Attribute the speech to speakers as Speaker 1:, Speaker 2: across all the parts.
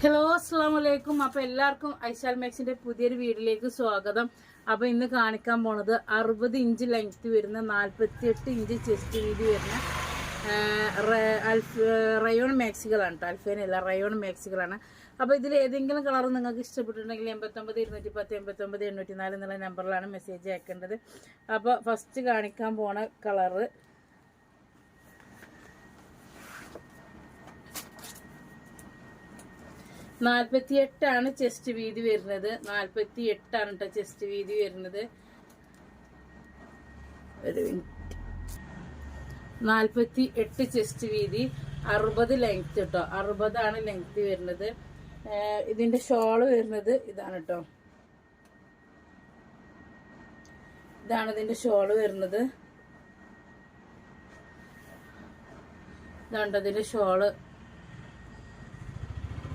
Speaker 1: Hello അസ്സാം വലൈക്കും അപ്പൊ എല്ലാവർക്കും ഐശാൽ മാക്സിന്റെ പുതിയൊരു വീഡിയോയിലേക്ക് സ്വാഗതം. അപ്പൊ ഇന്ന് കാണിക്കാൻ പോണത് അറുപത് ഇഞ്ച് ലെങ്ത് വരുന്ന നാൽപ്പത്തി എട്ട് ഇഞ്ച് ചെസ്റ്റ് വീതി വരുന്ന റയോൺ മാക്സികളാണ് കേട്ടോ അൽഫേനല്ല റയോൺ മാക്സികളാണ് അപ്പൊ ഇതിൽ ഏതെങ്കിലും കളർ നിങ്ങൾക്ക് ഇഷ്ടപ്പെട്ടിട്ടുണ്ടെങ്കിൽ എൺപത്തൊമ്പത് ഇരുന്നൂറ്റി പത്ത് എൺപത്തൊമ്പത് എണ്ണൂറ്റി നാല് എന്നുള്ള നമ്പറിലാണ് മെസ്സേജ് അയക്കേണ്ടത്. അപ്പോൾ ഫസ്റ്റ് കാണിക്കാൻ പോണ കളറ് നാൽപ്പത്തി എട്ടാണ് ചെസ്റ്റ് വീതി വരുന്നത്. നാൽപ്പത്തി എട്ടാണ് കേട്ടോ ചെസ്റ്റ് വീതി വരുന്നത്. ഒരു മിനിറ്റ് നാൽപ്പത്തി എട്ട് ചെസ്റ്റ് വീതി. അറുപത് ലെങ്ത് കേട്ടോ അറുപതാണ് ലെങ്ത് വരുന്നത്. ഇതിന്റെ ഷോൾ വരുന്നത് ഇതാണ് കേട്ടോ ഇതാണ് ഇതിന്റെ ഷോൾ വരുന്നത്. ഇതാണ് ഇതിന്റെ ഷോൾ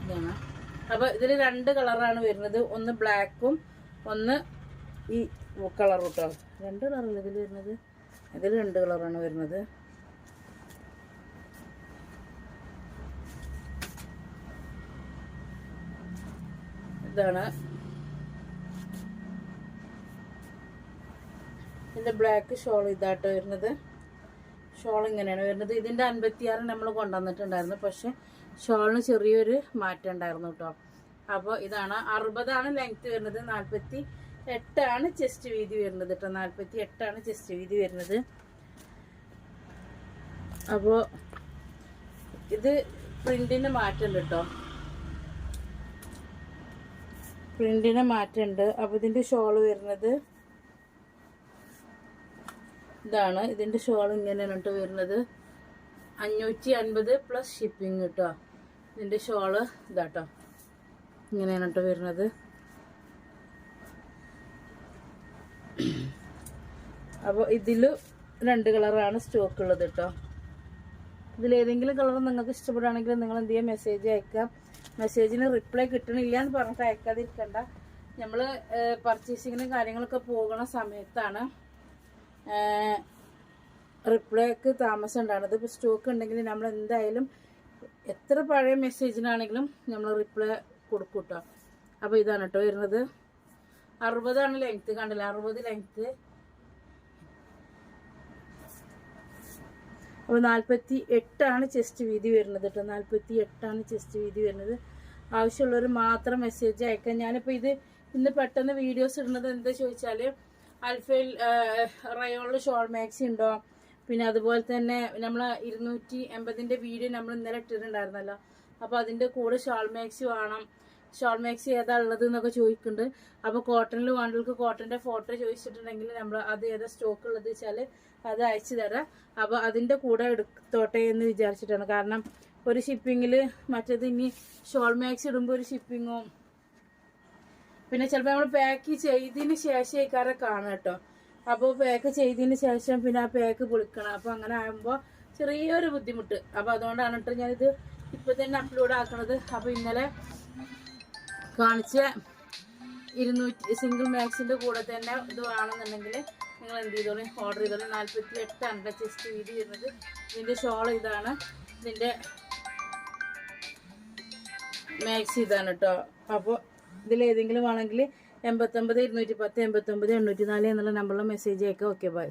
Speaker 1: ഇതാണ്. അപ്പൊ ഇതിൽ രണ്ട് കളറാണ് വരുന്നത്. ഒന്ന് ബ്ലാക്കും ഒന്ന് ഈ കളർ കേട്ടോ. രണ്ട് കളറല്ല ഇതിൽ വരുന്നത്? ഇതിൽ രണ്ട് കളറാണ് വരുന്നത്. ഇതാണ്. ഇതിന്റെ ബ്ലാക്ക് ഷോൾ ഇതാട്ടോ വരുന്നത്. ഷോൾ ഇങ്ങനെയാണ് വരുന്നത്. ഇതിന്റെ അൻപത്തിയാറ് നമ്മൾ കൊണ്ടുവന്നിട്ടുണ്ടായിരുന്നു. പക്ഷെ ഷോളിന് ചെറിയൊരു മാറ്റം ഉണ്ടായിരുന്നു കേട്ടോ. അപ്പോൾ ഇതാണ് അറുപതാണ് ലെങ്ത് വരുന്നത്. നാൽപ്പത്തി എട്ടാണ് ചെസ്റ്റ് വീതി വരുന്നത് കേട്ടോ. നാൽപ്പത്തി എട്ടാണ് ചെസ്റ്റ് വീതി വരുന്നത്. അപ്പോൾ ഇത് പ്രിന്റിന് മാറ്റമുണ്ട് കേട്ടോ. പ്രിന്റിന് മാറ്റമുണ്ട്. അപ്പോൾ ഇതിന്റെ ഷോൾ വരുന്നത് ഇതാണ്. ഇതിന്റെ ഷോൾ ഇങ്ങനെയാണ് കേട്ടോ വരുന്നത്. അഞ്ഞൂറ്റി അൻപത് പ്ലസ് ഷിപ്പിംഗ് കേട്ടോ. ഇതിന്റെ ഷോൾ ഇതാട്ടോ. ഇങ്ങനെയാണ് കേട്ടോ വരുന്നത്. അപ്പോൾ ഇതിൽ രണ്ട് കളറാണ് സ്റ്റോക്ക് ഉള്ളത് കേട്ടോ. ഇതിലേതെങ്കിലും കളർ നിങ്ങൾക്ക് ഇഷ്ടപ്പെടുകയാണെങ്കിൽ നിങ്ങൾ എന്ത് ചെയ്യുക മെസ്സേജ് അയക്കാം. മെസ്സേജിന് റിപ്ലൈ കിട്ടണില്ല എന്ന് പറഞ്ഞിട്ട് അയക്കാതിരിക്കണ്ട. നമ്മൾ പർച്ചേസിങ്ങിനും കാര്യങ്ങളൊക്കെ പോകുന്ന സമയത്താണ് റിപ്ലൈക്ക് താമസം ഉണ്ടാകുന്നത് ഇപ്പോൾ സ്റ്റോക്ക് ഉണ്ടെങ്കിൽ നമ്മൾ എന്തായാലും എത്ര പഴയ മെസ്സേജിനാണെങ്കിലും നമ്മൾ റിപ്ലൈ കൊടുക്കും കേട്ടോ അപ്പോൾ ഇതാണ് കേട്ടോ വരുന്നത്. അറുപതാണ് ലെങ്ത്ത് കണ്ടില്ല? അറുപത് ലെങ്ത്ത് അപ്പോൾ നാൽപ്പത്തി എട്ടാണ് ചെസ്റ്റ് വീതി വരുന്നത് കേട്ടോ നാൽപ്പത്തി എട്ടാണ് ചെസ്റ്റ് വീതി വരുന്നത്. ആവശ്യമുള്ളവർ മാത്രം മെസ്സേജ് അയക്കാം. ഞാനിപ്പോൾ ഇത് ഇന്ന് പെട്ടെന്ന് വീഡിയോസ് ഇടുന്നത് എന്താ ചോദിച്ചാൽ അൽഫയിൽ റയോളിൽ ഷോൾ മാക്സി ഉണ്ടോ? പിന്നെ അതുപോലെ തന്നെ നമ്മൾ ഇരുന്നൂറ്റി എൺപതിന്റെ വീഡിയോ നമ്മൾ ഇന്നലെ ഇട്ടിട്ടുണ്ടായിരുന്നല്ലോ. അപ്പോൾ അതിന്റെ കൂടെ ഷോൾ മാക്സി വേണം. ഷോൾ മാക്സി ഏതാ ഉള്ളത് എന്നൊക്കെ ചോദിക്കുന്നുണ്ട്. അപ്പോൾ കോട്ടണിൽ വേണ്ടവർക്ക് കോട്ടന്റെ ഫോട്ടോ ചോദിച്ചിട്ടുണ്ടെങ്കിൽ നമ്മൾ അത് ഏതാ സ്റ്റോക്ക് ഉള്ളത് വെച്ചാൽ അത് അയച്ചു തരാം. അപ്പോൾ അതിന്റെ കൂടെ എടുത്തോട്ടെ എന്ന് വിചാരിച്ചിട്ടാണ്. കാരണം ഒരു ഷിപ്പിങ്ങിൽ മറ്റേത് ഇനി ഷോൾ മാക്സി ഇടുമ്പോൾ ഒരു ഷിപ്പിങ്ങും പിന്നെ ചിലപ്പോൾ നമ്മൾ പാക്ക് ചെയ്തതിന് ശേഷം ഇക്കാരെ കാണാം കേട്ടോ. അപ്പോൾ പാക്ക് ചെയ്തതിന് ശേഷം പിന്നെ ആ പാക്ക് പൊളിക്കണം അപ്പോൾ അങ്ങനെ ആകുമ്പോൾ ചെറിയൊരു ബുദ്ധിമുട്ട്. അപ്പോൾ അതുകൊണ്ടാണ് കേട്ടോ ഞാനിത് ഇപ്പം തന്നെ അപ്ലോഡ് ആക്കണത്. അപ്പോൾ ഇന്നലെ കാണിച്ച ഇരുന്നൂറ്റി സിംഗിൾ മാക്സിന്റെ കൂടെ തന്നെ ഇത് വേണമെന്നുണ്ടെങ്കിൽ നിങ്ങൾ എന്ത് ചെയ്തോളൂ? ഓർഡർ ചെയ്തോളൂ. നാൽപ്പത്തി എട്ടാണ് ചെസ്റ്റ് വീതി വരുന്നത് ഇതിന്റെ ഷോൾ ഇതാണ്. ഇതിന്റെ മാക്സ് ഇതാണ് കേട്ടോ അപ്പോൾ ഇതിൽ ഏതെങ്കിലും ആണെങ്കിൽ എൺപത്തൊമ്പത് ഇരുന്നൂറ്റി പത്ത് എൺപത്തൊമ്പത് എണ്ണൂറ്റി നാല് എന്നുള്ള നമ്പറിൽ മെസ്സേജ് അയക്കുക ഓക്കെ ബൈ